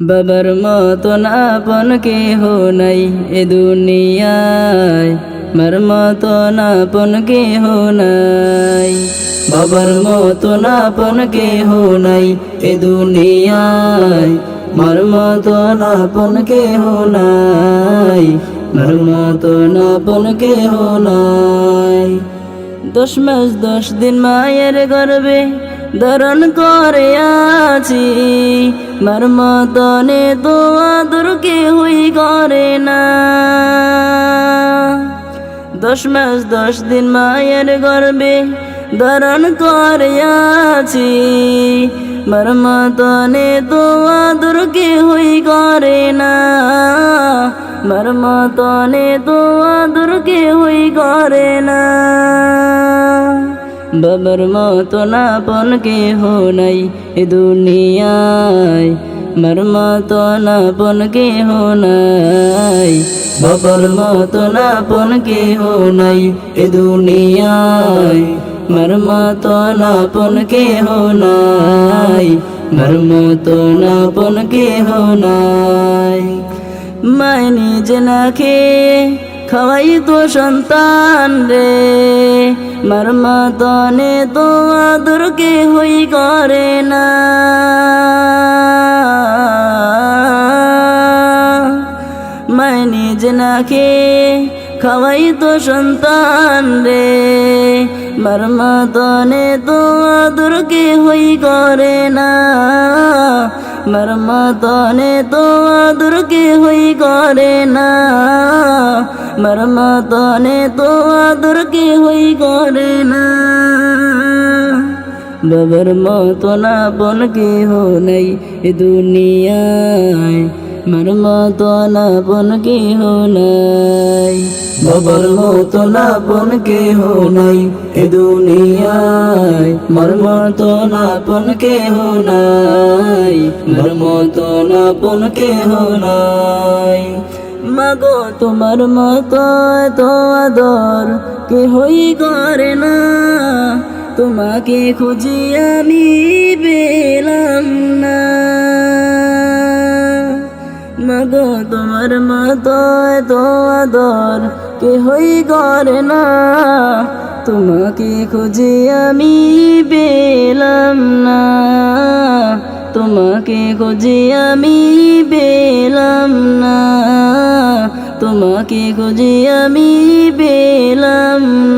বাবার মতন আপন কেহ নাই এ দুনিয়ায়। মার মতন আপন কেহ নাই। বাবার মতন আপন কেহ নাই এ দুনিয়ায়। মার মতন আপন কেহ নাই। মার মতন আপন কেহ নাই। দশ মাস দশ দিন মায়ের গর্বে ধারণ করে আছি। মার মতনে তো আদর কেহই করে না। দশ মাস, দশ দিন মায়ের গর্বে ধারণ করে আছি। মার মতনে তো আদর কেহই করে না। মার মতনে তো আদর কেহই করে না। বাবার মতন আপন কেহ নাই এ দুনিয়ায়। মার মতন আপন কেহ নাই। বাবার মতন আপন কেহ নাই এ দুনিয়ায়। মার মতন আপন কেহ নাই। মার মতন আপন কেহ নাই। মায় নিজে না খেয়ে খাওয়াই তো সন্তান রে। মার মাতনে তো আদর কে হই করে না। মায় নিজে না খেয়ে খাওয়াই তো সন্তান রে। মার মাতনে তো আদর হই করে না। মার মদনে তো আদর হই করে না। মার মদনে তো আদর হই করে না। বাবার মতন আপন কেহ নাই দুনিয়ায়। মার মতন আপন কেহ নাই। বাবার মতন আপন কেহ নাই এ দুনিয়ায়। মার মতন আপন কেহ নাই মার মতন আপন কেহ নাই। মাগো তোমার মতো তো আদর কে হই করে না। তোমাকে খুঁজি আমি পেলাম না। মাগো, তোমার মতো তো আদর কে হই করে না। তোমাকে খুঁজে আমি পেলাম না। তোমাকে খুঁজে আমি পেলাম না। তোমাকে খুঁজে আমি পেলাম না।